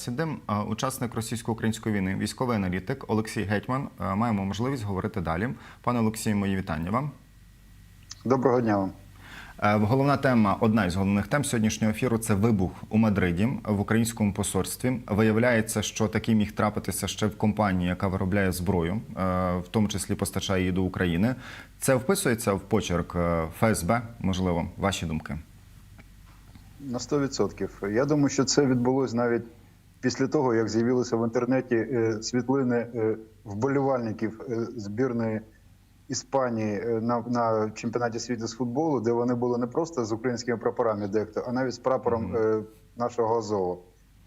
Сідем, е, учасник російсько-української війни, військовий аналітик Олексій Гетьман. Маємо можливість говорити далі. Пане Олексію, мої вітання вам. Доброго дня вам. Головна тема, одна із головних тем сьогоднішнього ефіру це вибух у Мадриді в українському посольстві. Виявляється, що такий міг трапитися ще в компанії, яка виробляє зброю, в тому числі постачає її до України. Це вписується в почерк ФСБ, можливо, ваші думки. На 100%. Я думаю, що це відбулось навіть після того, як з'явилися в інтернеті е, світлини е, вболівальників е, збірної Іспанії на, на чемпіонаті світу з футболу, де вони були не просто з українськими прапорами дехто, а навіть з прапором нашого Азова.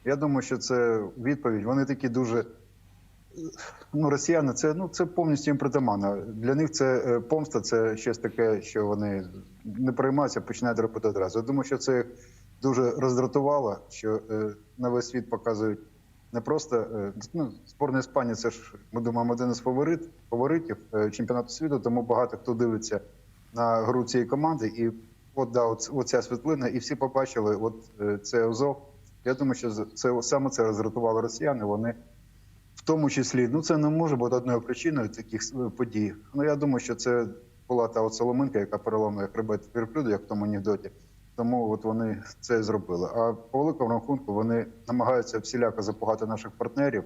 Я думаю, що це відповідь. Вони такі дуже. Ну, росіяни, це ну це повністю їм притаманно. Для них це помста, це щось таке, що вони не приймаються, починають робити одразу. Я думаю, що це дуже роздратувало, що е, на весь світ показують не просто е, ну, зборна Іспанії, це ж ми думаємо, один із фаворит, фаворитів е, чемпіонату світу, тому багато хто дивиться на гру цієї команди. І от да, оця світлина, і всі побачили, от це Азов. Я думаю, що це саме це роздратувало росіяни. Вони в тому числі, ну це не може бути одною причиною таких подій. Ну я думаю, що це була та от соломинка, яка переламує хребет верблюду, як в тому анекдоті. Тому от вони це зробили. А по великому рахунку вони намагаються всіляко запугати наших партнерів,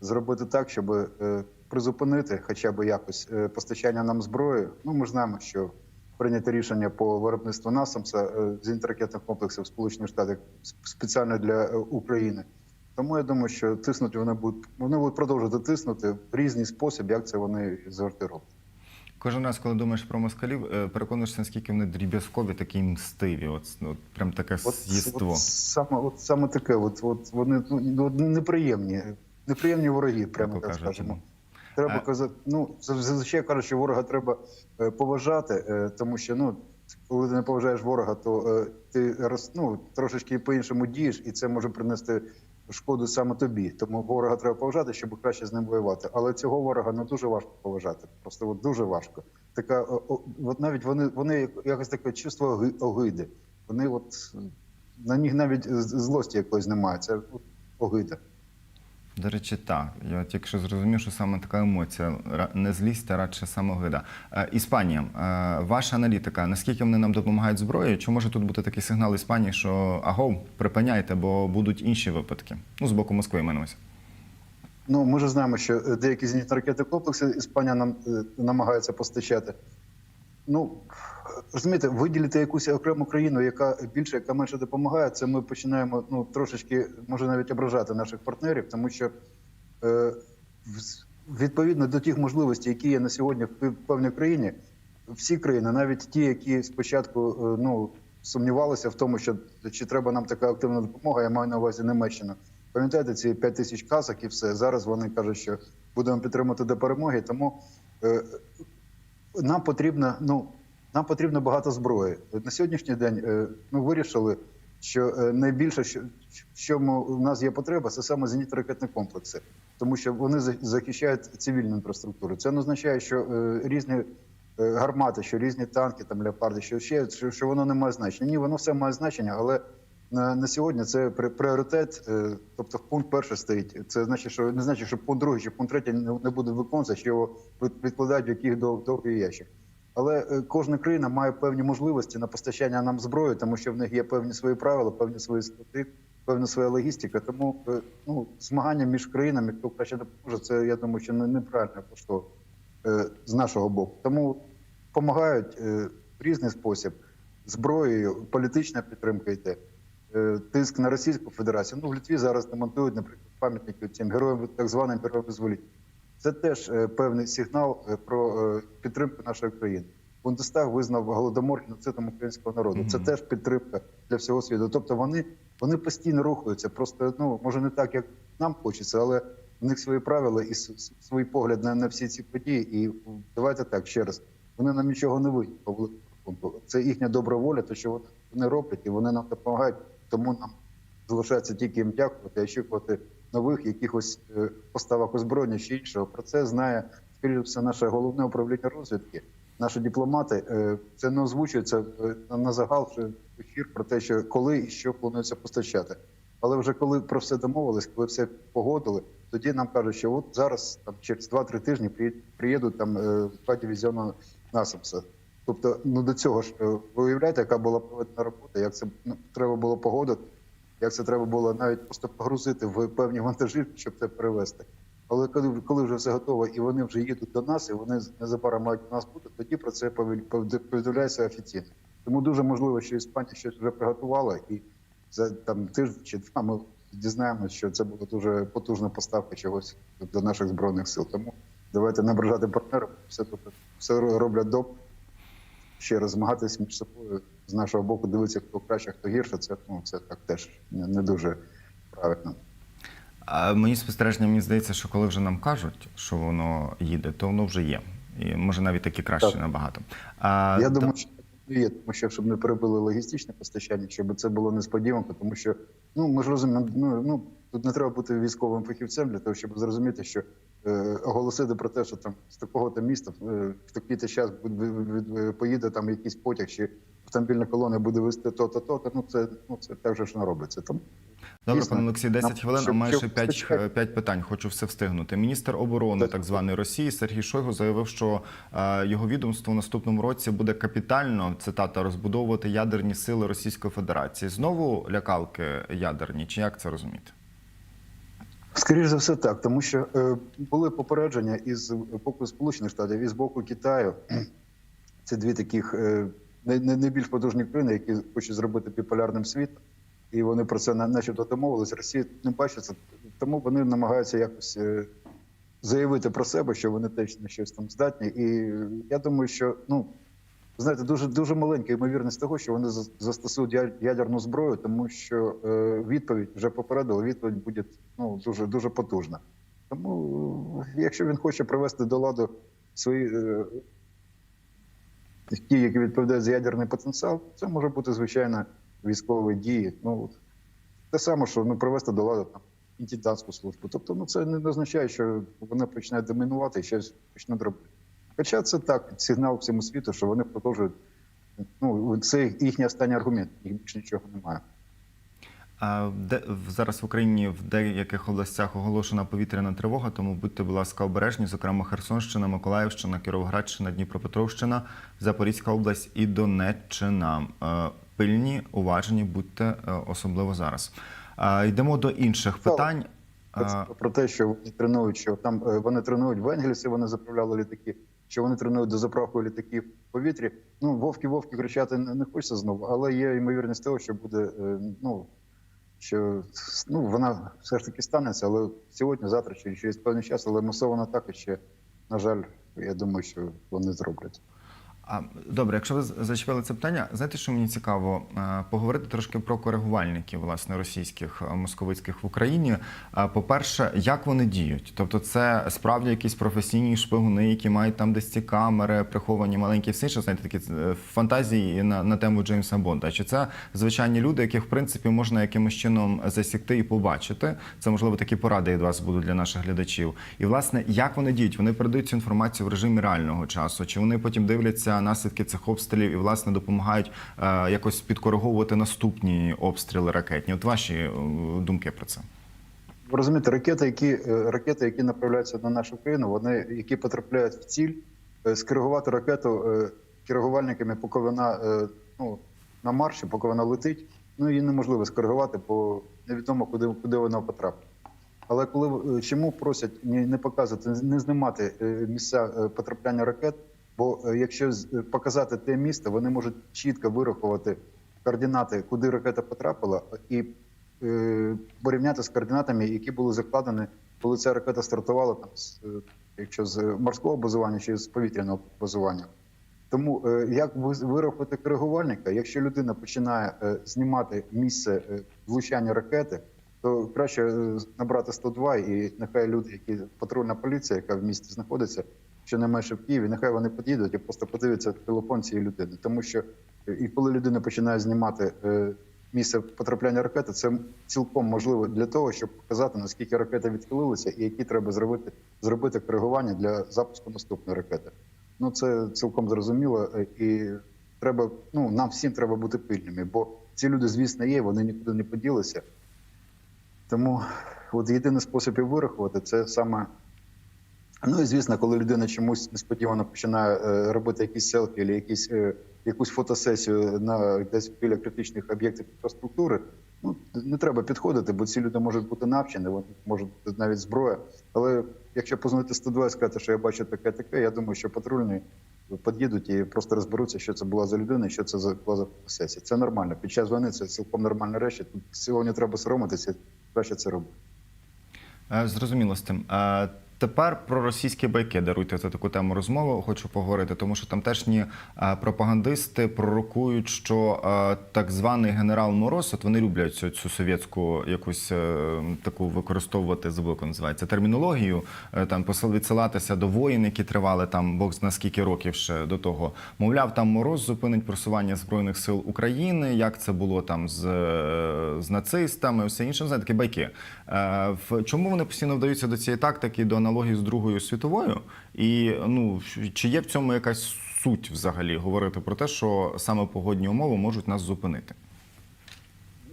зробити так, щоб е, призупинити хоча б якось е, постачання нам зброї. Ну ми ж знаємо, що прийнято рішення по виробництву насамса е, зенітно-ракетних комплексів Сполучених Штатів спеціально для України. Тому я думаю, що тиснути вони будуть вони будуть продовжувати тиснути в різний спосіб, як це вони завжди роблять. Кожен раз, коли думаєш про москалів, е, переконуєшся, наскільки вони дріб'язкові, такі мстиві. От, ну, прям таке От, з'їство. от саме, от саме таке, от, от вони ну, неприємні, неприємні вороги, прямо М'яко так скажемо. Треба А- казати, ну зазвичай кажуть, що ворога треба е, поважати, е, тому що ну коли ти не поважаєш ворога, то е, ти роз, ну, трошечки по-іншому дієш, і це може принести шкоду саме тобі. Тому ворога треба поважати, щоб краще з ним воювати. Але цього ворога не дуже важко поважати. Просто от дуже важко. Така, от навіть вони вони якось таке чувство огиди. Вони от на них навіть злості якоїсь немає. Це огида. До речі, так. Я тільки що зрозумів, що саме така емоція, не злість, а радше самогида. Е, Іспанія, е, ваша аналітика, наскільки вони нам допомагають зброєю? Чи може тут бути такий сигнал Іспанії, що агов, припиняйте, бо будуть інші випадки? Ну, з боку Москви мається. Ну, ми ж знаємо, що е, деякі зенітно-ракетні комплекси Іспанія нам намагається постачати. Ну розумієте, виділити якусь окрему країну, яка більше, яка менше допомагає, це ми починаємо ну трошечки може навіть ображати наших партнерів, тому що е, відповідно до тих можливостей, які є на сьогодні в певній країні, всі країни, навіть ті, які спочатку е, ну сумнівалися в тому, що чи треба нам така активна допомога, я маю на увазі Німеччину. Пам'ятаєте, ці 5 тисяч касок і все. Зараз вони кажуть, що будемо підтримувати до перемоги. Тому е, нам потрібно, ну нам потрібно багато зброї. На сьогоднішній день е, ми вирішили, що е, найбільше, що, що ми, у нас є потреба, це саме зенітно-ракетні комплекси, тому що вони захищають цивільну інфраструктуру. Це не означає, що е, різні гармати, що різні танки, там леопарди, що ще що, що воно не має значення. Ні, воно все має значення, але на, на сьогодні це пріоритет, тобто пункт перший стоїть. Це значить, що не значить, що пункт другий чи пункт третій не, не буде виконуватися, що його відкладають в яких дов- довгий ящик. Але е, кожна країна має певні можливості на постачання нам зброї, тому що в них є певні свої правила, певні свої склади, певна своя логістика. Тому е, ну, змагання між країнами, хто краще допоможе, це я думаю, що не- неправильно поштовх е, з нашого боку. Тому допомагають в різний спосіб зброєю, політична підтримка йде. Тиск на Російську Федерацію. Ну в Литві зараз демонтують, наприклад, пам'ятники цим героям, так званим героям визволіть. Це теж е, певний сигнал е, про е, підтримку нашої країни. Бундестаг визнав голодомор геноцидом українського народу. Це теж підтримка для всього світу. Тобто вони, вони постійно рухаються. Просто ну може не так, як нам хочеться, але в них свої правила і свій погляд на, на всі ці події. І давайте так ще раз. Вони нам нічого не винні по. Це їхня добра воля, то що вони роблять, і вони нам допомагають. Тому нам залишається тільки їм дякувати, і очікувати нових якихось е, поставок озброєння чи іншого. Про це знає скоріше все наше головне управління розвідки. Наші дипломати е, це не озвучується е, на загал вже ефір про те, що коли і що планується постачати. Але вже коли про все домовились, коли все погодили, тоді нам кажуть, що от зараз там через 2-3 тижні приїд- приїдуть там два дивізіони насамса. Тобто, ну до цього ж ви уявляєте, яка була проведена робота, як це ну, треба було погодити, як це треба було навіть просто погрузити в певні вантажівки, щоб це перевезти. Але коли, коли вже все готово і вони вже їдуть до нас, і вони незабаром мають у нас бути, тоді про це пові- повідомляється офіційно. Тому дуже можливо, що Іспанія щось вже приготувала, і за там тиждень чи два ми дізнаємося, що це була дуже потужна поставка чогось до наших збройних сил. Тому давайте не ображати партнерів, все тут все роблять добре. Ще раз змагатись між собою з нашого боку, дивитися, хто краще, хто гірше. Це ну це так теж не, дуже правильно. А мені спостереження, мені здається, що коли вже нам кажуть, що воно їде, то воно вже є. І може навіть таки краще Так. набагато. А, Я та- думаю, що є, тому що щоб не перебили логістичне постачання, щоб це було несподіванко, тому що ну ми ж розуміємо, ну, ну тут не треба бути військовим фахівцем для того, щоб зрозуміти, що е, оголосити про те, що там з такого то міста е, в такий-то час поїде там якийсь потяг, чи автомобільна колона буде вести то-то, то-то. Ну це ну це так же ж не робиться. Тому Добре, пане Олексій, 10 хвилин, а майже щоб 5, 5 питань. Хочу все встигнути. Міністр оборони Так. званої Росії Сергій Шойгу заявив, що е, його відомство в наступному році буде капітально цитата розбудовувати ядерні сили Російської Федерації. Знову лякалки ядерні, чи як це розуміти? Скоріше за все, так, тому що е, були попередження із боку Сполучених Штатів і з боку Китаю. Це дві таких е, не, не, не більш потужні країни, які хочуть зробити біполярним світ, і вони про це начебто домовились. Росія не бачить це, тому вони намагаються якось е, заявити про себе, що вони теж на щось там здатні. І я думаю, що ну. Знаєте, дуже дуже маленька ймовірність того, що вони за- застосують ядерну зброю, тому що е, відповідь вже попередили, відповідь буде ну дуже дуже потужна. Тому, е, якщо він хоче привести до ладу свої ті, які відповідають за ядерний потенціал, це може бути звичайно військові дії. Ну те саме, що ну привести до ладу там інтендантську службу. Тобто, ну це не означає, що вони починають домінувати і щось почнуть робити. Хоча це так, сигнал всьому світу, що вони продовжують. Ну, це їхній останній аргумент, їх більше нічого немає. А де зараз в Україні в деяких областях оголошена повітряна тривога, тому будьте, будь ласка, обережні, зокрема Херсонщина, Миколаївщина, Кіровоградщина, Дніпропетровщина, Запорізька область і Донеччина. Пильні, уважні, будьте е, особливо зараз. Йдемо до інших питань. Про те, що вони тренують, що там е, вони тренують в Енгельсі, вони заправляли літаки, що вони тренують до заправки літаків в повітрі. Ну, вовки, вовки кричати не, не хочеться знову, але є ймовірність того, що буде, е, ну, що ну, вона все ж таки станеться, але сьогодні, завтра, чи через певний час, але масована атака ще, на жаль, я думаю, що вони зроблять. А, Добре, якщо ви зачепили це питання, знаєте, що мені цікаво поговорити трошки про коригувальників власне російських московицьких в Україні. По-перше, як вони діють? Тобто, це справді якісь професійні шпигуни, які мають там десь ці камери, приховані маленькі все інше, знаєте, такі е, фантазії на, на тему Джеймса Бонда. Чи це звичайні люди, яких в принципі можна якимось чином засікти і побачити? Це можливо такі поради від вас будуть для наших глядачів. І власне, як вони діють? Вони передають цю інформацію в режимі реального часу, чи вони потім дивляться наслідки цих обстрілів і власне допомагають е, якось підкориговувати наступні обстріли ракетні? От ваші е, думки про це? Ви розумієте, ракети, які е, ракети, які направляються на нашу країну, вони які потрапляють в ціль, скоригувати ракету коригувальниками, поки вона ну, на марші, поки вона летить, ну її неможливо скоригувати, бо невідомо куди, куди вона потрапить. Але коли чому просять не, показувати, не знімати місця потрапляння ракет, бо е, якщо е, показати те місце, вони можуть чітко вирахувати координати, куди ракета потрапила, і е, порівняти з координатами, які були закладені, коли ця ракета стартувала там з е, якщо з морського базування чи з повітряного базування. Тому е, як вирахувати коригувальника, якщо людина починає е, знімати місце влучання ракети, то краще набрати 102 і нехай люди, які патрульна поліція, яка в місті знаходиться, щонайменше в Києві, нехай вони під'їдуть і просто подивляться телефон цієї людини. Тому що е, і коли людина починає знімати е, місце потрапляння ракети, це цілком можливо для того, щоб показати наскільки ракета відхилилася, і які треба зробити зробити коригування для запуску наступної ракети. Ну це цілком зрозуміло, е, і треба. Ну нам всім треба бути пильними, бо ці люди, звісно, є. Вони нікуди не поділися. Тому от єдиний спосіб її вирахувати це саме. Ну і звісно, коли людина чомусь несподівано починає е, робити якісь селфі, або якісь, е, якусь фотосесію на десь біля критичних об'єктів інфраструктури, ну не треба підходити, бо ці люди можуть бути навчені, вони можуть бути навіть зброя. Але якщо позвонити 102 і сказати, що я бачу таке, таке, я думаю, що патрульні під'їдуть і просто розберуться, що це була за людина, і що це за була за фотосесія. Це нормально. Під час війни це цілком нормальні речі. Тут сьогодні треба соромитися, краще це робити. Е, Зрозуміло з тим. Тепер про російські байки даруйте за таку тему розмову. Хочу поговорити, тому що тамтешні е, пропагандисти пророкують, що е, так званий генерал Мороз, от вони люблять цю, цю совєтську якусь е, таку використовувати як називається термінологію. Там відсилатися до воїн, які тривали там Бог зна скільки років ще до того. Мовляв, там мороз зупинить просування збройних сил України. Як це було там з, з нацистами, все інше знаєте, такі байки. Чому вони постійно вдаються до цієї тактики, до аналогії з Другою світовою? І ну чи є в цьому якась суть взагалі говорити про те, що саме погодні умови можуть нас зупинити?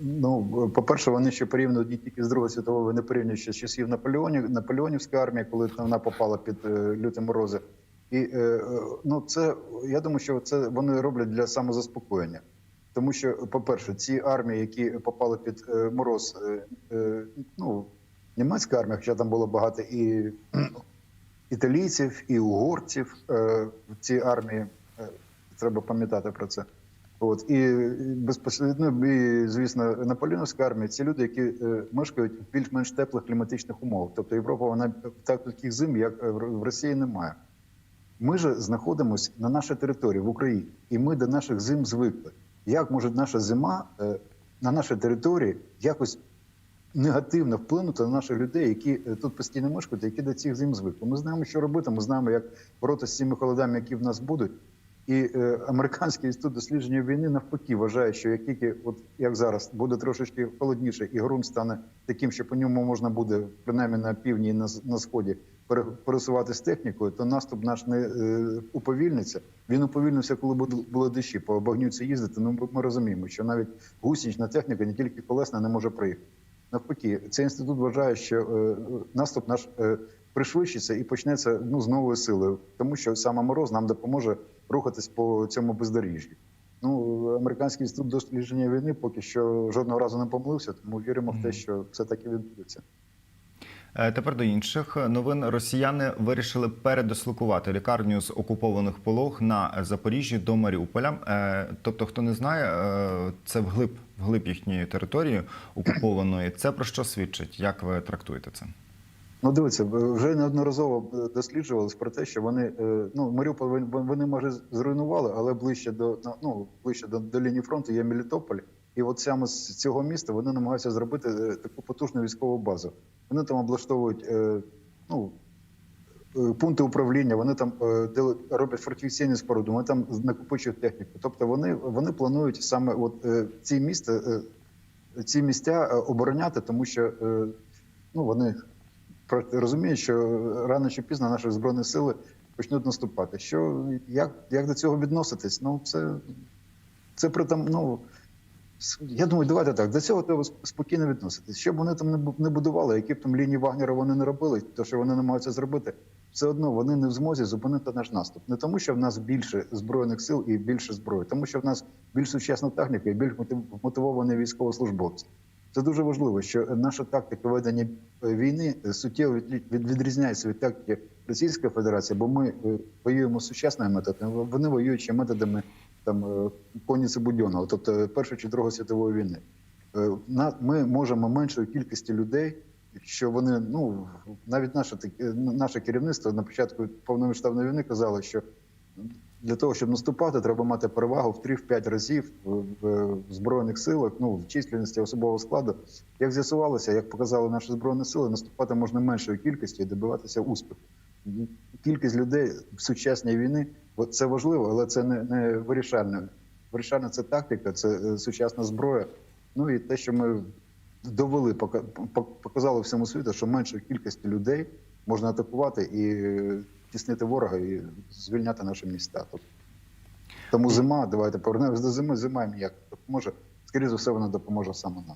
Ну, по-перше, вони ще порівнюють не тільки з Другої світової, вони порівнюють з часів Наполеонів, Наполеонівської армії, коли вона попала під е, люті морози. І е, ну, це я думаю, що це вони роблять для самозаспокоєння. Тому що, по-перше, ці армії, які попали під е, мороз, ну, німецька армія, хоча там було багато і італійців, і угорців е, в цій армії, е, треба пам'ятати про це. От і безпосередньо, і звісно, Наполеонівська армія це люди, які е, мешкають в більш-менш теплих кліматичних умовах. Тобто Європа вона так таких зим, як в Росії, немає. Ми же знаходимося на нашій території в Україні, і ми до наших зим звикли. Як може наша зима на нашій території якось негативно вплинути на наших людей, які е, тут постійно мешкають, які до цих зим звикли? Ми знаємо, що робити. Ми знаємо, як боротися з цими холодами, які в нас будуть. І е, американський інститут дослідження війни навпаки вважає, що як тільки, от як зараз, буде трошечки холодніше, і ґрунт стане таким, що по ньому можна буде принаймні на півдні і на, з- на сході пере- пересуватися технікою, то наступ наш не е, уповільниться. Він уповільнився, коли були, дощі, по багнюці їздити. Ну ми, розуміємо, що навіть гусенична техніка, не тільки колесна, не може приїхати. Навпаки, цей інститут вважає, що е, наступ наш е, пришвидшиться і почнеться ну з новою силою, тому що саме мороз нам допоможе рухатись по цьому бездоріжжі. Ну, американський інститут дослідження війни поки що жодного разу не помилився, тому віримо в те, що все так і відбудеться. Е, Тепер до інших новин. Росіяни вирішили передислокувати лікарню з окупованих полог на Запоріжжі до Маріуполя. Е, Тобто, хто не знає, е, це вглиб, вглиб їхньої території окупованої. Це про що свідчить? Як ви трактуєте це? Ну, дивіться, вже неодноразово досліджувалось про те, що вони ну Маріуполь вони- може зруйнували, але ближче до ну ближче до, до лінії фронту є Мелітополь. І от саме з цього міста вони намагаються зробити е, таку потужну військову базу. Вони там облаштовують е, ну, е, пункти управління, вони там роблять фортифікаційні споруди, вони там накопичують техніку. Тобто вони, вони планують саме от ці міста, ці місця обороняти, тому що ну вони розуміють, що рано чи пізно наші збройні сили почнуть наступати. Що як, як до цього відноситись? Ну це, це при там, ну. Я думаю, давайте так. До цього треба спокійно відноситись. Що б вони там не будували, які б там лінії Вагнера вони не робили, то що вони намагаються зробити, все одно вони не в змозі зупинити наш наступ. Не тому, що в нас більше збройних сил і більше зброї, тому що в нас більш сучасна техніка і більш мотив- мотивовані військовослужбовці. Це дуже важливо, що наша тактика ведення війни е, суттєво від- відрізняється від тактики Російської Федерації, бо ми е, воюємо сучасними методами, вони воюють ще методами там е, Коніці Будьонова, тобто е, Першої чи Другої світової війни. Е, на- Ми можемо меншою кількістю людей, що вони ну навіть наше таке наше керівництво на початку повномасштабної війни казало, що для того, щоб наступати, треба мати перевагу в 3-5 разів в збройних силах, ну в численності особового складу. Як з'ясувалося, як показали наші збройні сили, наступати можна меншою кількістю і добиватися успіху. Кількість людей в сучасній війни це важливо, але це не, не вирішальне. Вирішальна це тактика, це е, сучасна зброя. Ну і те, що ми довели, пока- показали всьому світу, що меншою кількістю людей можна атакувати і е, тіснити ворога і звільняти наші міста. Тому зима, давайте повернемось до зими. Зима їм як допоможе. Скоріше за все, вона допоможе саме нам.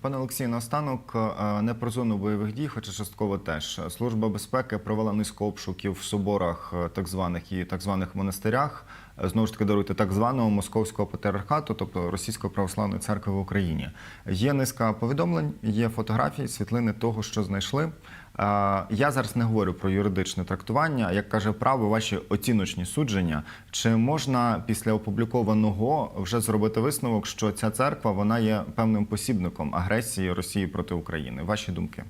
Пане Олексій, наостанок е, не про зону бойових дій, хоча частково теж служба безпеки провела низку обшуків в соборах е, так званих і так званих монастирях. Е, Знову ж таки даруйте так званого московського патріархату, тобто Російської православної церкви в Україні. Є низка повідомлень, є фотографії, світлини того, що знайшли. Е, Я зараз не говорю про юридичне трактування, як каже право, ваші оціночні судження. Чи можна після опублікованого вже зробити висновок, що ця церква вона є певним посібником агресії Росії проти України? Ваші думки?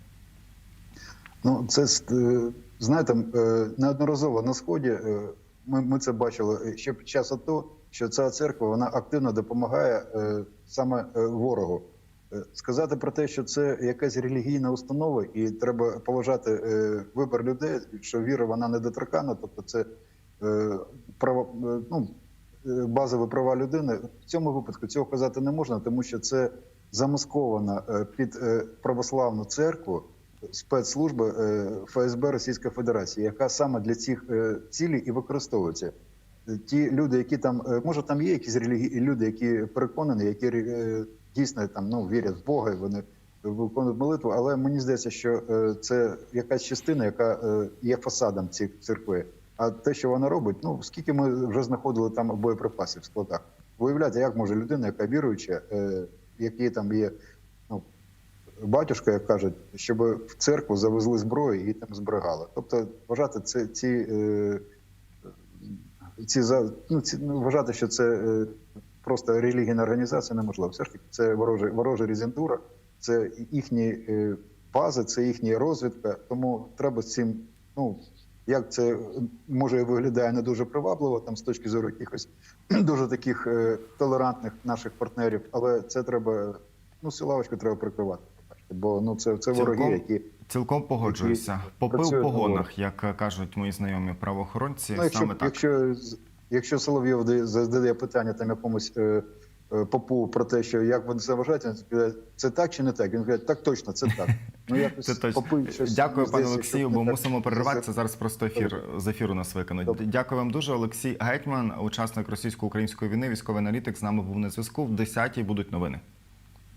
Ну, це е, знаєте, неодноразово на сході ми, ми це бачили ще під час АТО, що ця церква вона активно допомагає е, саме е, ворогу. Е, Сказати про те, що це якась релігійна установа, і треба поважати е, вибір людей, що віра вона недоторкана, тобто це е, право, е, ну, е, базові права людини. В цьому випадку цього казати не можна, тому що це замаскована е, під православну церкву спецслужби е, ФСБ Російської Федерації, яка саме для цих е, цілей і використовується. Ті люди, які там, е, може, там є якісь релігійні люди, які переконані, які дійсно там ну вірять в Бога, і вони виконують молитву. Але мені здається, що це якась частина, яка є фасадом цих церкви. А те, що вона робить, ну скільки ми вже знаходили там боєприпасів в складах. Виявляєте, як може людина, яка віруюча, які там є батюшка, як кажуть, щоб в церкву завезли зброю і там зберігали. Тобто вважати це ці, е, ці, ну, ці ну, вважати, що це е, просто релігійна організація, неможливо. Все ж таки, це ворожа, ворожа резентура, це їхні е, бази, це їхня розвідка. Тому треба з цим, ну як це може виглядає не дуже привабливо, там з точки зору якихось дуже таких толерантних наших партнерів, але це треба, ну, силавочку треба прикривати. Бо ну це, це вороги, які Цілком погоджуюся. Попив в погонах, як кажуть мої знайомі правоохоронці. Ну, якщо, Саме так. якщо, якщо Соловйов задає питання там якомусь е, е, попу про те, що як вони це вважають, він каже, це так чи не так? Він каже, так точно, це так. Ну, якось Це точно. попи щось, Дякую, пане Олексію, бо мусимо перерватися. Зараз просто ефір з ефіру нас виконуть. Добре. Дякую вам дуже. Олексій Гетьман, учасник російсько-української війни, військовий аналітик, з нами був на зв'язку. В 10-й будуть новини.